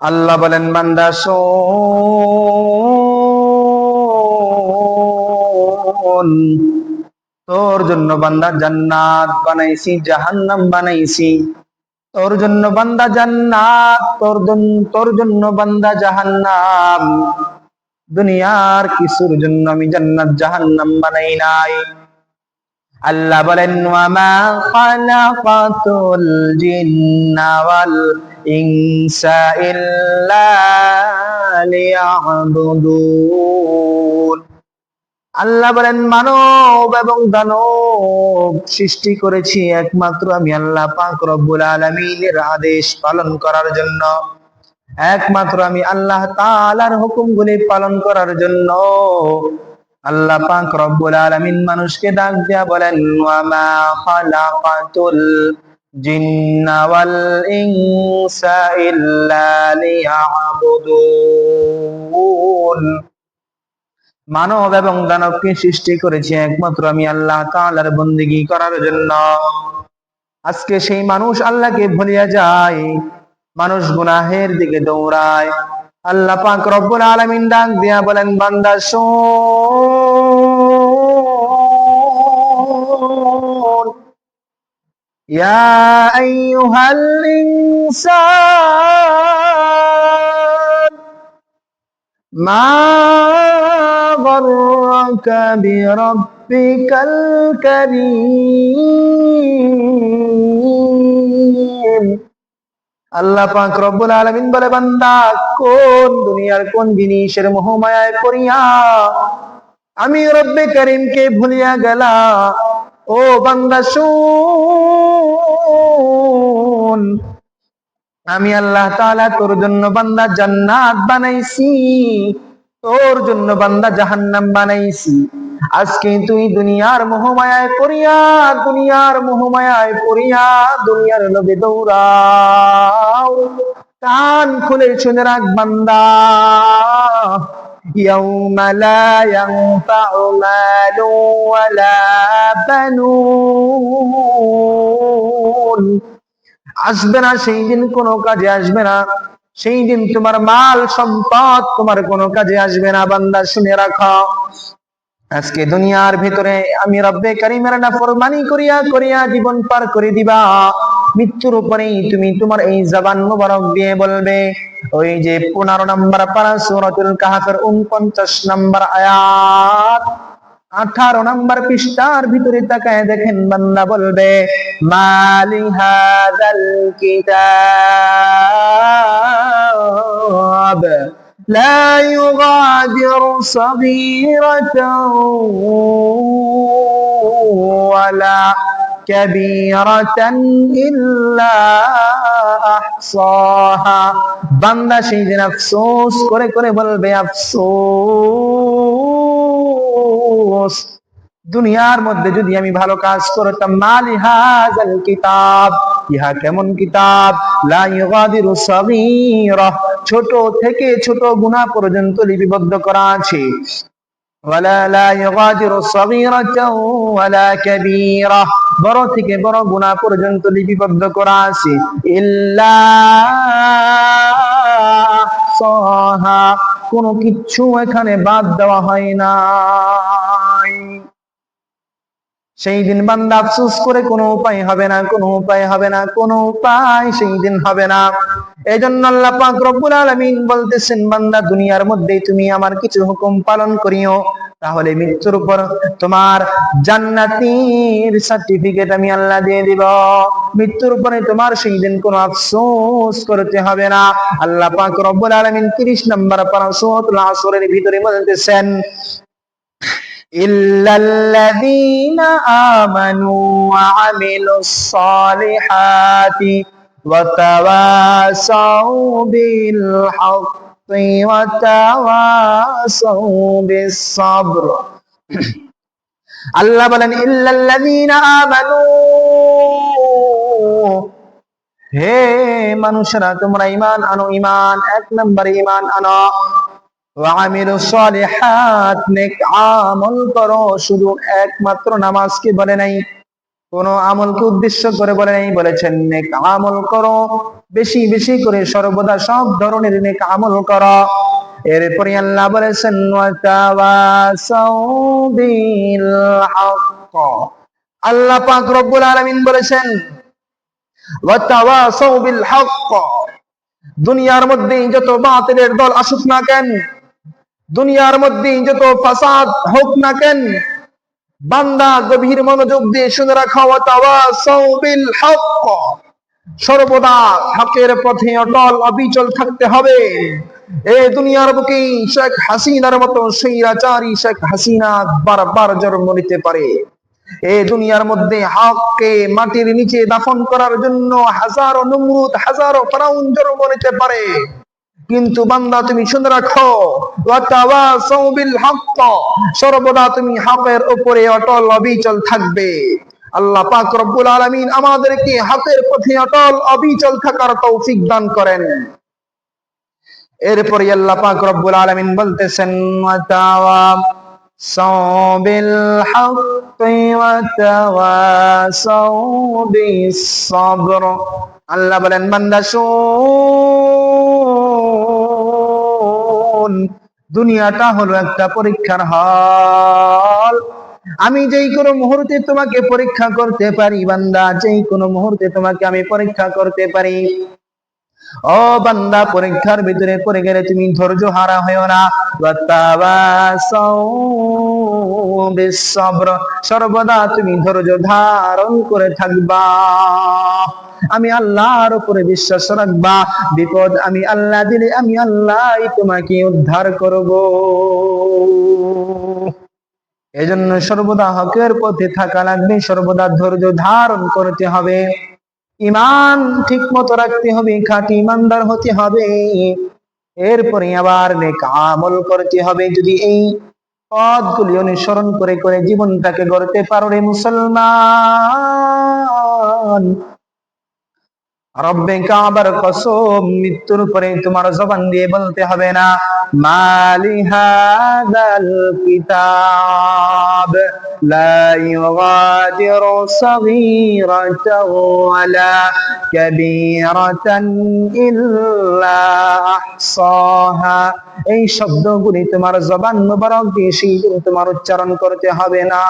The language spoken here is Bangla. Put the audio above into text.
আল্লাহ বলেন, বান্দা, শোন। তোর জন্য বান্দা জান্নাত বানাইছি, জাহান্নাম বানাইছি। তোর জন্য বান্দা জান্নাত, তোর তোর জন্য বান্দা জাহান্নাম। দুনিয়ার কিছুর জন্য আমি জান্নাত, জাহান্নাম বানাই নাই। আল্লাহ বলেন জিন্না আল্লাহ বলেন, মানব এবং দানব সৃষ্টি করেছি একমাত্র আমি আল্লাহ পাক রব্বুল আলামিনের আদেশ পালন করার জন্য। একমাত্র আমি আল্লাহ তাআলার হুকুমগুলি পালন করার জন্য। আল্লাহ পাক রব্বুল আলামিন মানুষকে ডাক দিয়া বলেন, ওয়ামা খালাকাতুল জিন্না ওয়াল ইনসা ইল্লা লিয়াবুদুন। মানব এবং দানবকে সৃষ্টি করেছি একমাত্র আমি আল্লাহ তাআলার বন্দিগি করার জন্য। আজকে সেই মানুষ আল্লাহকে ভুলিয়া যায়, মানুষ গুনাহের দিকে দৌড়ায়। আল্লাহ পাক রব্বুল আলামিন ডাক দিয়া বলেন, বান্দা, শোন। ইয়া আইয়ুহাল ইনসান মা غرك بربك الكريم আল্লাহ পাক রব্বুল আলামিন বলে বান্দা কোন দুনিয়ার কোন জিনিসের মোহমায়ায় পড়িয়া আমি রব্বে করিমকে ভুলিয়া গেলা ও বান্দা শুন। আমি আল্লাহ তাআলা তোর জন্য বান্দা জান্নাত বানাইছি। তোর জন্য বান্দা জাহান্নাম বানাইছি। আজকে তুই দুনিয়ার মোহমায়ায় পড়িয়া, দুনিয়ার মোহমায়ায় পড়িয়া দুনিয়ার লোভে দৌড়াও। কান খুলে শুনে রাখ বান্দা। يوم لا ينفع مال ولا بنون আসবে না সেই দিন কোনো কাজে আসবে না সেই দিন তোমার মাল সম্পদ তোমার কোনো কাজে আসবে না বান্দা শুনে রাখো আজকে দুনিয়ার ভিতরে আমি রব্বে কারিমের না ফরমানি করিয়া করিয়া জীবন পার করে দিবা মৃত্যুর উপরেই তুমি তোমার এই জবান মুবারক দিয়ে বলবে, ওই যে পনেরো নম্বর পারা সুরতুল কাহাফের উনপঞ্চাশ নম্বর আয়াত। আঠারো নম্বর পৃষ্ঠার ভিতরে তাকায় দেখেন বান্দা বলবে মালিহাদাল কিতাব লা ইউগাদিরু সাগীরাতাও ওয়ালা বান্দা সেই দিন আফসোস করে করে বলবে, আফসোস, দুনিয়ার মধ্যে যদি আমি ভালো কাজ করতাম মালি হাজাল কিতাব। ইহা কেমন কিতাব? লা সাগীরা। ছোট থেকে ছোট গুনাহ পর্যন্ত লিপিবদ্ধ করা আছে। ওয়ালা লা ইউগাদিরু সাগীরাতাও ওয়ালা কাবীরা। বড় থেকে বড় গুনাহ পর্যন্ত লিপিবদ্ধ করা আছে। ইল্লা কোনো কিচ্ছু এখানে বাদ দেওয়া হয় নাই। সেই দিন বান্দা আফসোস করে কোনো উপায় হবে না, কোনো উপায় হবে না, কোনো উপায় সেই দিন হবে না। এই জন্য আল্লাহ পাক রব্বুল আলামিন বলতেছেন, বান্দা দুনিয়ার মধ্যে তুমি আমার কিছু হুকুম পালন করিও। তাহলে মৃত্যুর উপর তোমার জান্নাতির সার্টিফিকেট আমি আল্লাহ দিয়ে দিব মৃত্যুর উপরে তোমার সেই দিন কোনো আফসোস করতে হবে না আল্লাহ পাক রব্বুল আলামিন 30 নম্বর পারা সূরাতুল আসরের ভিতরে বলতেছেন إلا الذين آمنوا وعملوا الصالحات وتواصوا بالحق وتواصوا بالصبر আল্লাহ বলেন ইল্লাল্লাযীনা আমানু হে মানুষরা তোমরা ঈমান আনো ঈমান এক নম্বরে ঈমান আনো ওয়ামিলু সলিহাত নেক আমল করো শুধু একমাত্র নামাজকে বলে নাই কোন আমলকে উদ্দেশ্য করে বলেন এই বলেছেন, নেক আমল করো, বেশি বেশি করে সর্বদা সব ধরনের নেক আমল করো। এরপরে আল্লাহ বলেছেন বিল আল্লাহ পাক রব্বুল আলামিন বলেছেন বিল দুনিয়ার মধ্যে যত বাতিলের দল আসুক না কেন, দুনিয়ার মধ্যে যত ফাসাদ হোক না কেন বান্দা গভীর মনোযোগ দিয়ে শুনে রাখা সর্বদা হকের পথে অটল, অবিচল থাকতে হবে। এই দুনিয়ার বুকে শেখ হাসিনার মতো স্বৈরাচারী শেখ হাসিনা বারবার জন্ম নিতে পারে। এ দুনিয়ার মধ্যে হককে মাটির নিচে দাফন করার জন্য হাজারো নমরুদ, হাজারো ফেরাউন জন্ম নিতে পারে। কিন্তু বান্দা তুমি শুনে রাখো সর্বদা তুমি হকের উপরে অটল অবিচল থাকবে। আল্লাহ পাক রব্বুল আলামিন আমাদেরকে হকের পথে অটল অবিচল থাকার তৌফিক দান করেন। এরপরে আল্লাহ পাক রব্বুল আলামিন বলতেছেন আল্লাহ বলেন, বান্দা, শোন। দুনিয়াটা হলো একটা পরীক্ষার হল। আমি যেই কোনো মুহূর্তে তোমাকে পরীক্ষা করতে পারি, বান্দা, যেই কোনো মুহূর্তে তোমাকে আমি পরীক্ষা করতে পারি। ও বান্দা, পরীক্ষার ভিতরে পড়ে গেলে তুমি ধৈর্য হারা হয়েও না। সর্বদা তুমি ধৈর্য ধারণ করে থাকবা। আমি আল্লাহর উপরে বিশ্বাস রাখবা। বিপদ আমি আল্লাহ দিলে আমি আল্লাহ তোমাকে উদ্ধার করব। এজন্য সর্বদা হকের পথে থাকা লাগবে, সর্বদা ধৈর্য ধারণ করতে হবে। ইমান ঠিক মতো রাখতে হবে, খাঁটি ইমানদার হতে হবে। এরপরে আবার আমল করতে হবে। যদি এই পদ গুলি অনুসরণ করে করে জীবনটাকে গড়তে পারো রে মুসলমান রব্বে কাবার কসম, মৃত্যুর পরে তোমার জবান দিয়ে বলতে হবে না, মালি হাদাল কিতাব, লা ইউগাদিরু সাগীরাতাও ওয়ালা কাবীরাতান ইল্লা আহসাহা। এই শব্দগুলি তোমার জবান মোবারক দিয়ে সেই তোমার উচ্চারণ করতে হবে না।